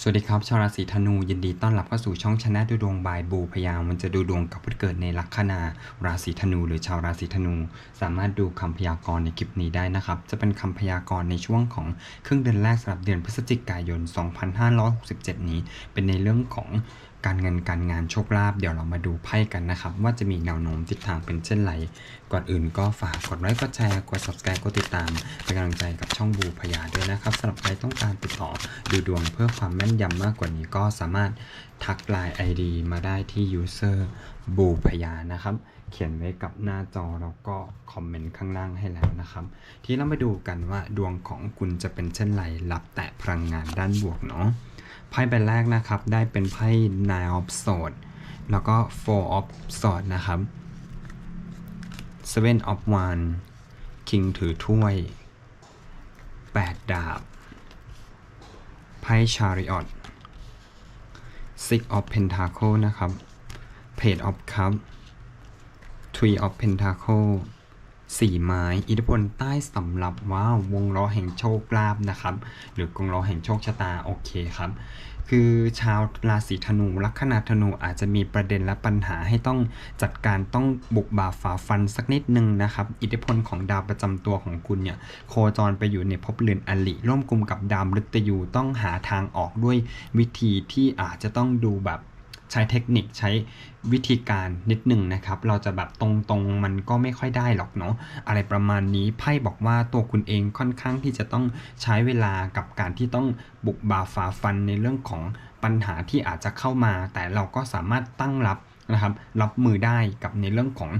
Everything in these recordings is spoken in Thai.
สวัสดีครับชาวราศีธนูยินดีต้อนรับเข้าสู่ช่องชนะดูดวงบายบูพยามันจะดูดวงกับผู้ที่เกิดในลัคนาราศีธนู หรือชาวราศีธนู สามารถดูคำพยากรณ์ในคลิปนี้ได้นะครับ จะเป็นคำพยากรณ์ในช่วงของครึ่งเดือนแรกสำหรับเดือนพฤศจิกายน 2567 นี้ เป็นในเรื่องของ การเงินการงานโชคลาภเดี๋ยวเรามาดูไพ่กันนะครับ ว่าจะมีแนวโน้มทิศทางเป็นเช่นไร ก่อนอื่นก็ฝากกดไลค์กดแชร์กด subscribe กดติดตาม เป็นกำลังใจกับช่องบูพยาด้วยนะครับสำหรับใครต้องการติดต่อดูดวงเพื่อความแม่นยำมากกว่านี้ก็สามารถทักไลน์ ID มาได้ที่ user บูพยานะครับ เขียนไว้กับหน้าจอแล้วก็คอมเมนต์ข้างล่างให้แล้วนะครับ ทีนี้เรามาดูกันว่าดวงของคุณจะเป็นเช่นไรรับแต่พลังงานด้านบวกเนาะ ไพ่ใบแรกนะครับ ได้เป็นไพ่ Nine of Swords แล้วก็ Four of Swords นะครับ Seven of Wands King ถือถ้วย 8 ดาบ ไพ่ Chariot Six of Pentacle นะครับ Page of Cup Three of Pentacle สี่ไม้ อิทธิพลใต้สำหรับว้าววงล้อแห่งโชคลาภนะครับ หรือกงล้อแห่งโชคชะตาโอเคครับ คือชาวราศีธนูลัคนาธนูอาจจะมีประเด็นและปัญหาให้ต้องจัดการต้องบุกบ่าฝ่าฟันสักนิดนึงนะครับ อิทธิพลของดาวประจำตัวของคุณเนี่ยโคจรไปอยู่ในภพเรือนอลิร่วมกลุ่มกับดาวมฤตยูต้องหาทางออกด้วยวิธีที่อาจจะต้องดูแบบ ใช้เทคนิคใช้วิธีการนิดหนึ่งนะครับ เราจะแบบตรงๆมันก็ไม่ค่อยได้หรอกเนาะอะไรประมาณนี้ไพ่บอกว่าตัวคุณเองค่อนข้างที่จะต้องใช้เวลากับการที่ต้องบุกบาฝ่าฟันในเรื่องของปัญหาที่อาจจะเข้ามา แต่เราก็สามารถตั้งรับนะครับรับมือได้กับในเรื่องของ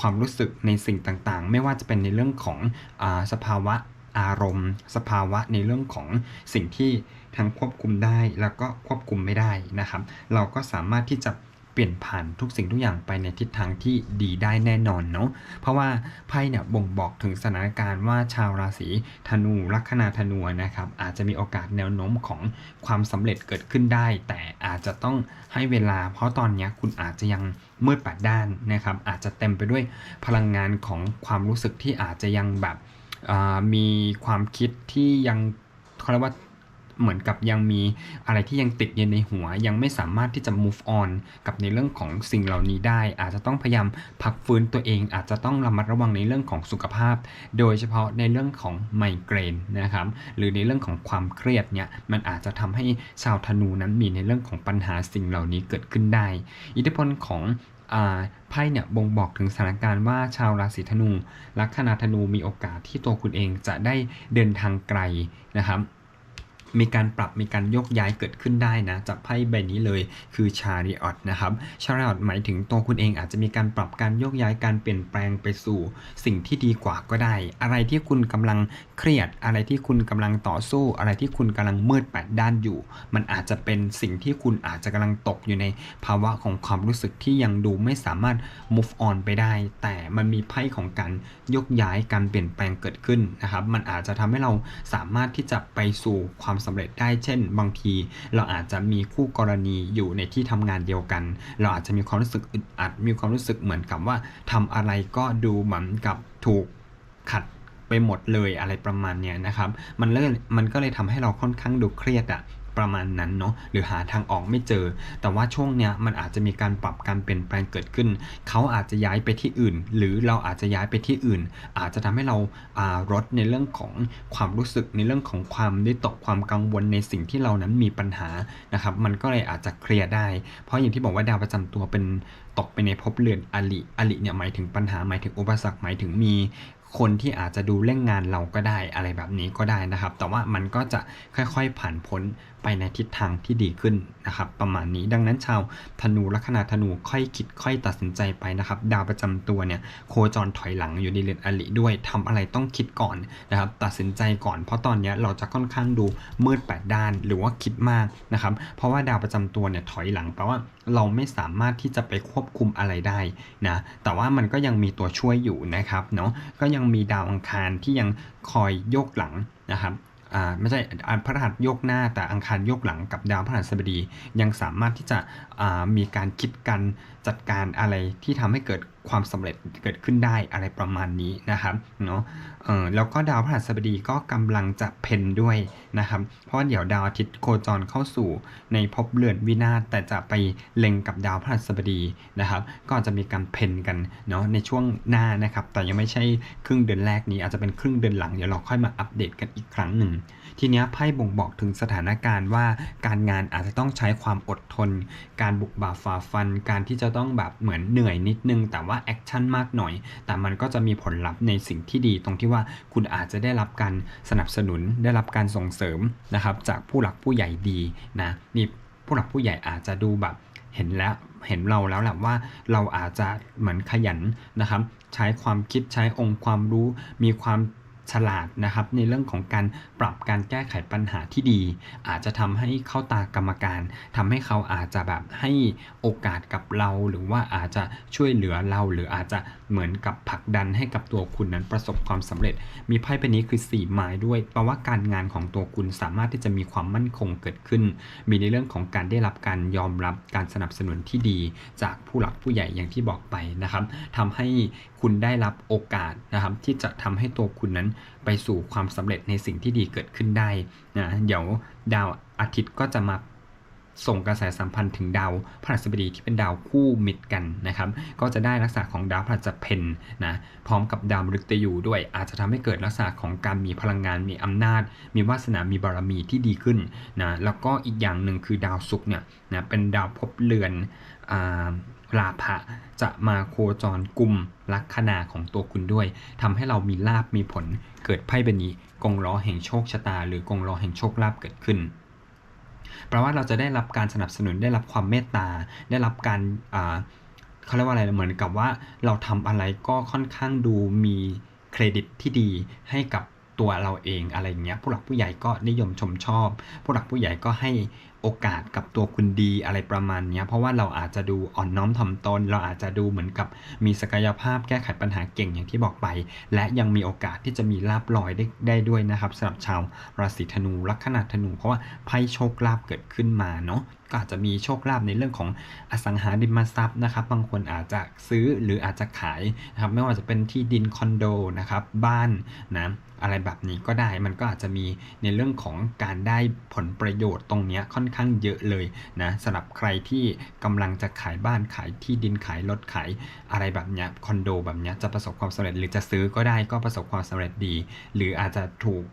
ความรู้สึกในสิ่งต่างๆ ไม่ว่าจะเป็นในเรื่องของอาสภาวะ อารมณ์ สภาวะในเรื่องของสิ่งที่ทั้งควบคุมได้แล้วก็ควบคุมไม่ได้นะครับ เราก็สามารถที่จะเปลี่ยนผ่านทุกสิ่งทุกอย่างไปในทิศทางที่ดีได้แน่นอนเนาะ เพราะว่าไพ่เนี่ยบ่งบอกถึงสถานการณ์ว่าชาวราศีธนูลัคนาธนูนะครับอาจจะมีโอกาสแนวโน้มของความสำเร็จเกิดขึ้นได้ แต่อาจจะต้องให้เวลา เพราะตอนนี้คุณอาจจะยังมืดแปดด้านนะครับอาจจะเต็มไปด้วยพลังงานของความรู้สึกที่อาจจะยังแบบ มีความคิดที่ยังเขาเรียกว่าเหมือนกับยังมีอะไรที่ยังติดอยู่ในหัว ยังไม่สามารถที่จะ move on กับในเรื่องของสิ่งเหล่านี้ได้ อาจจะต้องพยายามพักฟื้นตัวเอง อาจจะต้องระมัดระวังในเรื่องของสุขภาพ โดยเฉพาะในเรื่องของไมเกรนนะครับหรือในเรื่องของความเครียดเนี่ยมันอาจจะทำให้ชาวธนูนั้นมีในเรื่องของปัญหาสิ่งเหล่านี้เกิดขึ้นได้ อิทธิพลของ ไพ่เนี่ยบ่งบอกถึงสถานการณ์ว่าชาวราศีธนู ลัคนาธนูมีโอกาสที่ตัวคุณเองจะได้เดินทางไกลนะครับ มีการปรับมีการยกย้ายเกิดขึ้นได้นะ จากไพ่ใบนี้เลยคือชาริออตนะครับชาริออตหมายถึงตัวคุณเองอาจจะมีการปรับการโยกย้ายการเปลี่ยนแปลงไปสู่ สิ่งที่ดีกว่าก็ได้ อะไรที่คุณกำลังเครียด อะไรที่คุณกำลังต่อสู้ อะไรที่คุณกำลังมืดแปดด้านอยู่ มันอาจจะเป็นสิ่งที่คุณอาจจะกำลังตกอยู่ในภาวะของความรู้สึกที่ยังดูไม่สามารถ move on ไปได้ แต่มันมีไพ่ของการยกย้ายการเปลี่ยนแปลงเกิดขึ้นนะครับ มันอาจจะทำให้เราสามารถที่จะไปสู่ความสำเร็จได้ เช่น บางที เราอาจจะมีคู่กรณีอยู่ในที่ทำงานเดียวกัน เราอาจจะมีความรู้สึกอึดอัด มีความรู้สึกเหมือนกับว่าทำอะไรก็ดูเหมือนกับถูกขัดไปหมดเลยอะไรประมาณเนี้ยนะครับ มันเลยมันก็เลยทำให้เราค่อนข้างดูเครียดอะ ประมาณนั้นเนาะหรือหาทางออกไม่เจอ แต่ว่าช่วงเนี้ยมันอาจจะมีการปรับการเปลี่ยนแปลงเกิดขึ้น เขาอาจจะย้ายไปที่อื่น หรือเราอาจจะย้ายไปที่อื่น อาจจะทำให้เราอาลดในเรื่องของความรู้สึกในเรื่องของความวิตกความกังวลในสิ่งที่เรานั้นมีปัญหานะครับมันก็เลยอาจจะเคลียร์ได้ เพราะอย่างที่บอกว่าดาวประจำตัวเป็นตกไปในภพเรือนอลิอลิเนี่ยหมายถึงปัญหาหมายถึงอุปสรรคหมายถึงมีคนที่อาจจะดูเร่งงานเราก็ได้อะไรแบบนี้ก็ได้นะครับ แต่ว่ามันก็จะค่อยๆผ่านพ้น ไปในทิศทางที่ดีขึ้นนะครับ ประมาณนี้ดังนั้นชาวธนูลัคนาธนูค่อยคิดค่อยตัดสินใจไปนะครับ ดาวประจำตัวเนี่ยโคจรถอยหลังอยู่ในเรือนอลิด้วยทำอะไรต้องคิดก่อนนะครับ ตัดสินใจก่อน เพราะตอนนี้เราจะค่อนข้างดูมืดแปดด้านหรือว่าคิดมากนะครับ เพราะว่าดาวประจำตัวเนี่ยถอยหลังแปลว่าเราไม่สามารถที่จะไปควบคุมอะไรได้นะแต่ว่ามันก็ยังมีตัวช่วยอยู่นะครับเนาะก็ยังมีดาวอังคารที่ยังคอยโยกหลังนะครับ อ่าไม่ใช่พระรหัสโยกหน้าแต่อังคารโยกหลังกับดาวพระหัสบดี ยังสามารถที่จะมีการคิดกันจัดการอะไรที่ทำให้เกิด ความสำเร็จเกิดขึ้นได้อะไรประมาณนี้นะครับเนาะเออแล้วก็ดาวพฤหัสบดีก็กำลังจะเพนด้วยนะครับ เพราะเดี๋ยวดาวอาทิตย์โคจรเข้าสู่ในภพเรือนวินาศแต่จะไปเล็งกับดาวพฤหัสบดีนะครับ ก็จะมีการเพนกันเนาะในช่วงหน้านะครับ แต่ยังไม่ใช่ครึ่งเดือนแรกนี้อาจจะเป็นครึ่งเดือนหลังเดี๋ยวเราค่อยมาอัปเดตกันอีกครั้งหนึ่งทีนี้ไพ่บ่งบอกถึงสถานการณ์ว่าการงานอาจจะต้องใช้ความอดทน การบุกบ่าฝ่าฟัน การที่จะต้องแบบเหมือนเหนื่อยนิดนึงแต่ว่าว่าแอคชั่นมากหน่อย แต่มันก็จะมีผลลัพธ์ในสิ่งที่ดีตรงที่ว่าคุณอาจจะได้รับการสนับสนุนได้รับการส่งเสริมนะครับจากผู้หลักผู้ใหญ่ดีนะมีผู้หลักผู้ใหญ่อาจจะดูแบบเห็นแล้วเห็นเราแล้วแหละว่าเราอาจจะเหมือนขยันนะครับ ใช้ความคิดใช้องค์ความรู้มีความ ฉลาดนะครับ ในเรื่องของการปรับการแก้ไขปัญหาที่ดี อาจจะทำให้เข้าตากรรมการทำให้เขาอาจจะแบบให้โอกาสกับเรา หรือว่าอาจจะช่วยเหลือเรา หรืออาจจะเหมือนกับผลักดันให้กับตัวคุณนั้นประสบความสำเร็จ มีไพ่ใบนี้คือสี่ไม้ด้วยแปลว่าการงานของตัวคุณสามารถที่จะมีความมั่นคงเกิดขึ้น มีในเรื่องของการได้รับการยอมรับการสนับสนุนที่ดี จากผู้หลักผู้ใหญ่อย่างที่บอกไปนะครับทำให้คุณได้รับโอกาสนะครับที่จะทำให้ตัวคุณนั้นไปสู่ความสำเร็จในสิ่งที่ดีเกิดขึ้นได้นะเดี๋ยวดาวอาทิตย์ก็จะมาส่งกระแสสัมพันธ์ถึงดาวพฤหัสบดีที่เป็นดาวคู่มิตรกันนะครับ ก็จะได้ลักษณะของดาวพฤหัสเพนนะพร้อมกับดาวมฤตยูด้วย อาจจะทำให้เกิดลักษณะของการมีพลังงานมีอำนาจ มีวาสนา มีบารมีที่ดีขึ้นนะแล้วก็อีกอย่างหนึ่งคือดาวศุกร์เนี่ยนะเป็นดาวภพเรือนอ่า ลาภะจะมาโคจรกลุ่มลัคนาของตัวคุณด้วยทำให้เรามีลาบมีผลเกิดไพ่ใบนี้กงล้อแห่งโชคชะตา หรือกงล้อแห่งโชคลาภเกิดขึ้นแปลว่าเราจะได้รับการสนับสนุนได้รับความเมตตา ได้รับการเขาเรียกว่าอะไรเหมือนกับว่าเราทำอะไรก็ค่อนข้างดูมีเครดิตที่ดีให้กับตัวเราเองอะไรอย่างเงี้ยผู้หลักผู้ใหญ่ก็นิยมชมชอบ ผู้หลักผู้ใหญ่ก็ให้ โอกาสกับตัวคุณดีอะไรประมาณเนี้ยเพราะว่าเราอาจจะดูอ่อนน้อมถ่อมตน เราอาจจะดูเหมือนกับมีศักยภาพแก้ไขปัญหาเก่งอย่างที่บอกไป และยังมีโอกาสที่จะมีลาบลอยได้ได้ด้วยนะครับสำหรับชาวราศีธนูลัคนาธนู เพราะว่าไพ่โชคลาภเกิดขึ้นมาเนาะก็อาจจะมีโชคลาภในเรื่องของอสังหาริมทรัพย์นะครับบางคนอาจจะซื้อหรืออาจจะขายนะครับไม่ว่าจะเป็นที่ดินคอนโดนะครับบ้านนะอะไรแบบนี้ก็ได้มันก็อาจจะมีในเรื่องของการได้ผลประโยชน์ตรงนี้ค่อนข้างเยอะเลยนะสำหรับใครที่กำลังจะขายบ้านขายที่ดินขายรถขายอะไรแบบเนี้ยคอนโดแบบเนี้ยจะประสบความสำเร็จหรือจะซื้อก็ได้ก็ประสบความสำเร็จดี หรืออาจจะถูก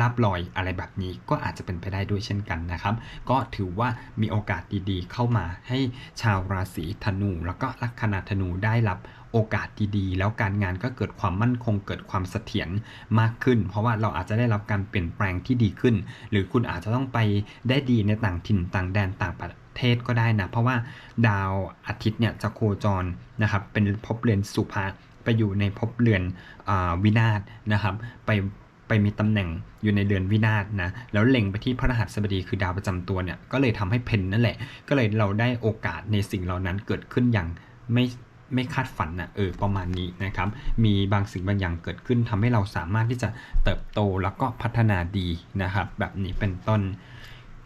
ลาบลอยอะไรแบบนี้ก็อาจจะเป็นไปได้ด้วยเช่นกันนะครับ ก็ถือว่ามีโอกาสดีๆ เข้ามาให้ชาวราศีธนู แล้วก็ลัคนาธนูได้รับโอกาสดีๆ แล้วการงานก็เกิดความมั่นคงเกิดความเสถียรมากขึ้น เพราะว่าเราอาจจะได้รับการเปลี่ยนแปลงที่ดีขึ้น หรือคุณอาจจะต้องไปได้ดีในต่างถิ่นต่างแดนต่างประเทศก็ได้นะ เพราะว่าดาวอาทิตย์เนี่ยจะโคจรนะครับเป็นภพเรือนสุภะไปอยู่ในภพเรือนอวินาศนะครับ ไป ไปมีตำแหน่งอยู่ในเดือนวินาศนะแล้วเล็งไปที่พระรหัสบดีคือดาวประจำตัวเนี่ยก็เลยทำให้เพนนั่นแหละ ก็เลยเราได้โอกาสในสิ่งเหล่านั้นเกิดขึ้นอย่างไม่ไม่คาดฝันนะเออประมาณนี้นะครับ มีบางสิ่งบางอย่างเกิดขึ้นทำให้เราสามารถที่จะเติบโตแล้วก็พัฒนาดีนะครับ แบบนี้เป็นต้น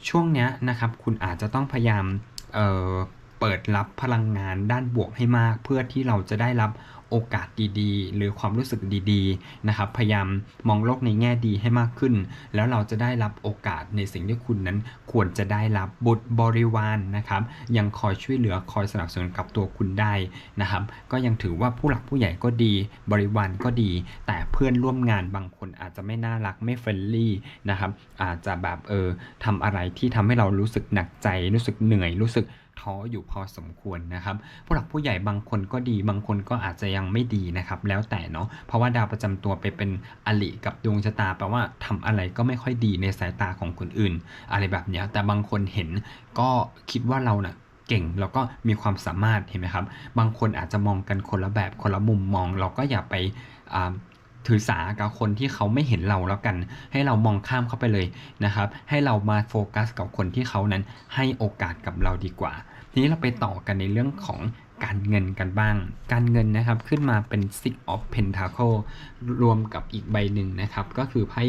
ช่วงเนี้ยนะครับ คุณอาจจะต้องพยายามเอ่อ เปิดรับพลังงานด้านบวกให้มาก เพื่อที่เราจะได้รับโอกาสดีๆ หรือความรู้สึกดีๆนะครับ พยายามมองโลกในแง่ดีให้มากขึ้น แล้วเราจะได้รับโอกาสในสิ่งที่คุณนั้นควรจะได้รับบุตรบริวารนนะครับ ยังคอยช่วยเหลือคอยสนับสนุนกับตัวคุณได้นะครับ ก็ยังถือว่าผู้หลักผู้ใหญ่ก็ดี บริวารก็ดี แต่เพื่อนร่วมงานบางคนอาจจะไม่น่ารักไม่เฟรนลี่นะครับ อาจจะแบบเออทำอะไรที่ทำให้เรารู้สึกหนักใจรู้สึกเหนื่อยรู้สึก ท้ออยู่พอสมควรนะครับผู้หลักผู้ใหญ่บางคนก็ดี บางคนก็อาจจะยังไม่ดีนะครับ แล้วแต่เนาะเพราะว่าดาวประจำตัวไปเป็นอลิกับดวงชะตาแปลว่าทำอะไรก็ไม่ค่อยดีในสายตาของคนอื่น อะไรแบบเนี้ยแต่บางคนเห็นก็คิดว่าเราเนะ่ะเก่งแล้วก็มีความสามารถเห็นไหมครับ บางคนอาจจะมองกันคนละแบบคนละมุมมอง เราก็อย่าไปา ถือสากับคนที่เขาไม่เห็นเราแล้วกัน ให้เรามองข้ามเข้าไปเลยนะครับ ให้เรามาโฟกัสกับคนที่เขานั้นให้โอกาสกับเราดีกว่า ทีนี้เราไปต่อกันในเรื่องของ การเงินกันบ้าง การเงินนะครับขึ้นมาเป็น Six of Pentacle รวมกับอีกใบหนึ่งนะครับ ก็คือไพ่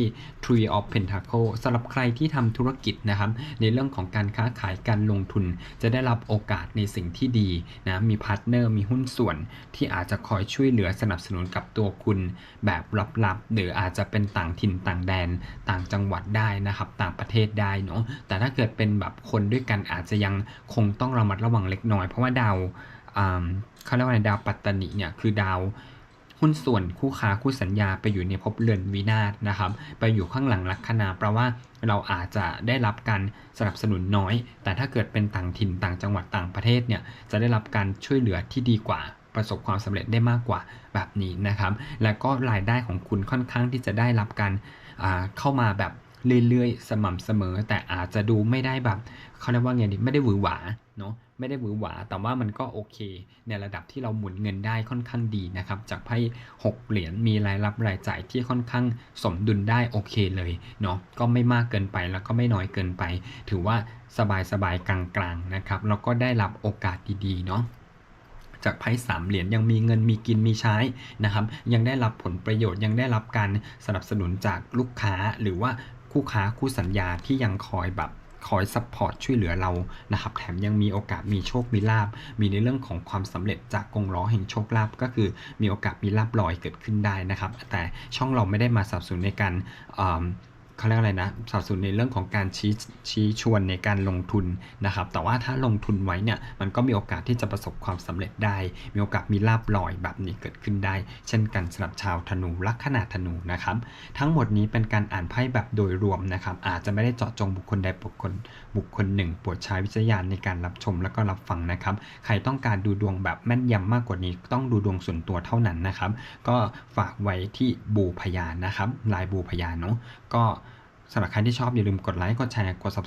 Three of Pentacle สำหรับใครที่ทำธุรกิจนะครับ ในเรื่องของการค้าขายการลงทุน จะได้รับโอกาสในสิ่งที่ดีนะมีพาร์ทเนอร์มีหุ้นส่วนที่อาจจะคอยช่วยเหลือสนับสนุนกับตัวคุณ แบบลับๆ หรืออาจจะเป็นต่างถิ่นต่างแดน ต่างจังหวัดได้นะครับ ต่างประเทศได้เนาะแต่ถ้าเกิดเป็นแบบคนด้วยกันอาจจะยังคงต้องระมัดระวังเล็กน้อยเพราะว่าดาว เขาเรียกว่าดาวปัตตนิเนี่ยคือดาวหุ้นส่วนคู่ค้าคู่สัญญาไปอยู่ในภพเรือนวินาศนะครับ ไปอยู่ข้างหลังลัคนาแปลว่าเราอาจจะได้รับการสนับสนุนน้อย แต่ถ้าเกิดเป็นต่างถิ่นต่างจังหวัดต่างประเทศเนี่ยจะได้รับการช่วยเหลือที่ดีกว่าประสบความสำเร็จได้มากกว่าแบบนี้นะครับ แล้วก็รายได้ของคุณค่อนข้างที่จะได้รับการเข้ามาแบบเรื่อยๆ สม่ำเสมอ แต่อาจจะดูไม่ได้แบบเขาเรียกว่าไงดีไม่ได้หวือหวาเนาะ ไม่ได้หวือหวา แต่ว่ามันก็โอเค ในระดับที่เราหมุนเงินได้ค่อนข้างดีนะครับ จากไพ่หกเหรียญมีรายรับรายจ่ายที่ค่อนข้างสมดุลได้โอเคเลยเนาะก็ไม่มากเกินไปแล้วก็ไม่น้อยเกินไป ถือว่าสบายสบายๆกลางๆนะครับแล้วก็ได้รับโอกาสดีๆเนาะจากไพ่สามเหรียญยังมีเงินมีกินมีใช้นะครับยังได้รับผลประโยชน์ยังได้รับการสนับสนุนจากลูกค้าหรือว่าคู่ค้าคู่สัญญาที่ยังคอยแบบ คอยซัพพอร์ตช่วยเหลือเรานะครับแถมยังมีโอกาสมีโชคมีลาบ มีในเรื่องของความสำเร็จจากกงล้อแห่งโชคลาภก็คือมีโอกาสมีลาบลอยเกิดขึ้นได้นะครับ แต่ช่องเราไม่ได้มาสับสนในการ เขาเรียกอะไรนะสนับสนุนในเรื่องของการชี้ชี้ชวนในการลงทุนนะครับ แต่ว่าถ้าลงทุนไว้เนี่ยมันก็มีโอกาสที่จะประสบความสำเร็จได้ มีโอกาสมีลาบลอยแบบนี้เกิดขึ้นได้ เช่นกันสำหรับชาวธนูลัคนาธนูนะครับ ทั้งหมดนี้เป็นการอ่านไพ่แบบโดยรวมนะครับ อาจจะไม่ได้เจาะจงบุคคลใดบุคคลบุคคลหนึ่งโปรดใช้วิจารณญาณในการรับชมแล้วก็รับฟังนะครับ ใครต้องการดูดวงแบบแม่นยำมากกว่านี้ ต้องดูดวงส่วนตัวเท่านั้นนะครับ ก็ฝากไว้ที่บูพยานนะครับลายบูพยานเนาะก็ สำหรับใครที่ชอบอย่าลืมกดไลค์ กดแชร์ กด subscribe